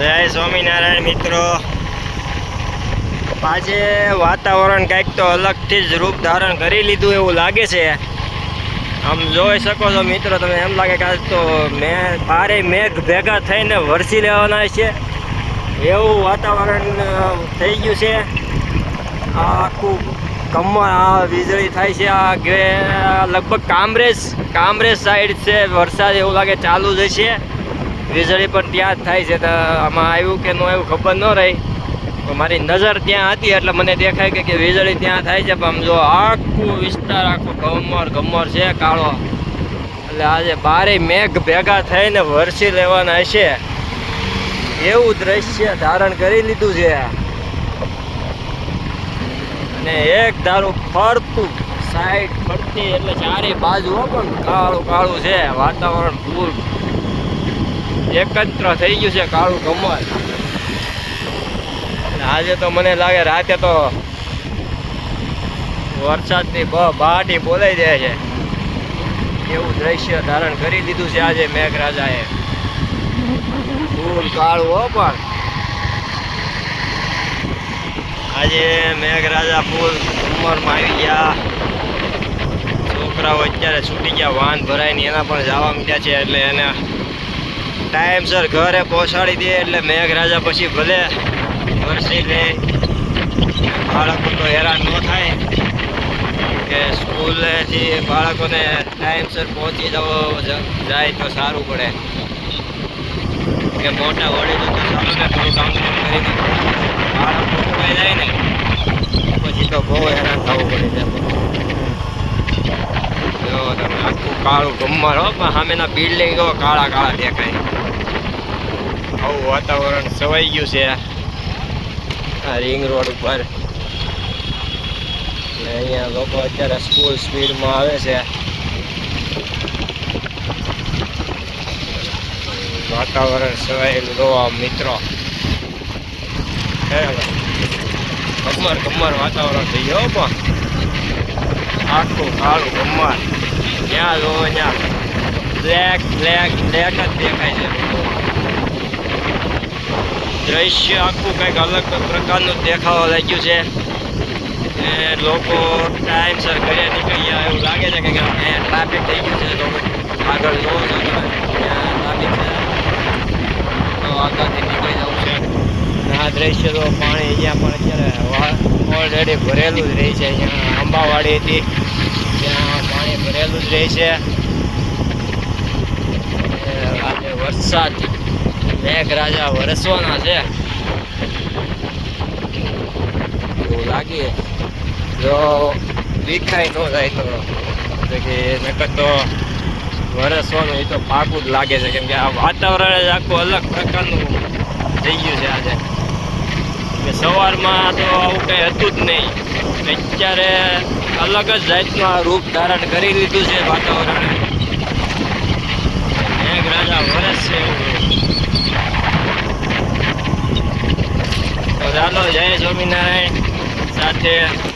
જય સ્વામિનારાયણ, મિત્રો. આજે વાતાવરણ કંઈક તો અલગથી જ રૂપ ધારણ કરી લીધું એવું લાગે છે. આમ જોઈ શકો છો મિત્રો તમે એમ લાગે કે તો મેં ભારે મેઘ ભેગા થઈને વરસી લેવાના છે. એવું વાતાવરણ થઈ ગયું છે. આખું કમર આ વીજળી થાય છે, આ લગભગ કામરેજ કામરેજ સાઈડ છે, વરસાદ એવું લાગે ચાલુ જ છે વીજળી પણ ત્યાં જ થાય છે તો આમાં આવ્યું કે ન આવ્યું ખબર ન રહી. મારી નજર ત્યાં હતી એટલે મને દેખાય કે કે વીજળી ત્યાં થાય છે. પણ આમ જો આખું વિસ્તાર, આખો ગમર ગમર છે કાળો. એટલે આજે બારે મેઘ ભેગા થઈને વરસી લેવાના હશે. એવું દ્રશ્ય ધારણ કરી લીધું છે. અને એક ધારું ફરતું સાઈડ ફરતી, એટલે ચારે બાજુ પણ કાળું કાળું છે. વાતાવરણ ફૂલ એકત્ર થઈ ગયું છે કાળું કમર આજે તો મને લાગે રાતે તો વરસાદની બહાટી બોલાઈ જાય છે. એવું દ્રશ્ય ધારણ કરી દીધું છે આજે મેઘરાજાએ. ફૂલ કાળું હો પણ. આજે મેઘરાજા ફૂલ ઉંમરમાં આવી ગયા. છોકરાઓ અત્યારે છૂટી ગયા, વાહન ભરાઈને એના પણ જવા મીડ્યા છે એટલે એને ટાઈમસર ઘરે પહોંચાડી દે એટલે મેઘરાજા પછી ભલે વરસી લે બાળકો તો હેરાન ન થાય કે સ્કૂલેથી બાળકોને ટાઈમસર પહોંચી જવો જાય તો સારું પડે. કે મોટા વડીલો તો સારું ને થોડું કામ કરી દે બાળકો ખોવાઈ જાય ને પછી તો બહુ હેરાન થવું પડે છે. આખું કાળું ગમર પણ સામેના બિલ્ડિંગ કાળા કાળા દેખાય. આવું વાતાવરણ સવાઈ ગયું છે. આ રિંગ રોડ ઉપર. અહીંયા લોકો અત્યારે સ્કૂલ સ્પીડમાં આવે છે. વાતાવરણ સવાયેલું જોવા મિત્રો. કમર કમર વાતાવરણ થઈ ગયો પણ આખું કાળું કમર જ્યાં જોવો ત્યાં બ્લેક બ્લેક બ્લેક જ દેખાય છે. દ્રશ્ય આખું કંઈક અલગ પ્રકારનું દેખાવા લાગ્યું છે. ને લોકો ટાઈમસર ઘરે નીકળી ગયા, એવું લાગે છે કે ટ્રાફિક થઈ ગયું છે તો આગળ જોવો છો તમે. ટ્રાફિક છે. તો આગળથી નીકળી જવું છે. આ દ્રશ્ય તો પાણી અહીંયા પણ અત્યારે ઓલરેડી ભરેલું જ રહે છે. અહીંયા અંબાવાડી હતી. ત્યાં પાણી ભરેલું જ રહે છે. આજે વરસાદ મેઘરાજા વરસવાના છે. એવું લાગે. જો દેખાય ન જાય તો. કે નકર તો વરસવાનું એ તો પાકું જ લાગે છે. કેમ કે આ વાતાવરણ જ આખું અલગ પ્રકારનું થઈ ગયું છે આજે. સવારમાં તો આવું કંઈ હતું જ નહીં. અત્યારે અલગ જ જાતનું આ રૂપ ધારણ કરી લીધું છે વાતાવરણ. મેઘરાજા વરસ છે એવું તો ચાલો જય સ્વામિનારાયણ. સાથે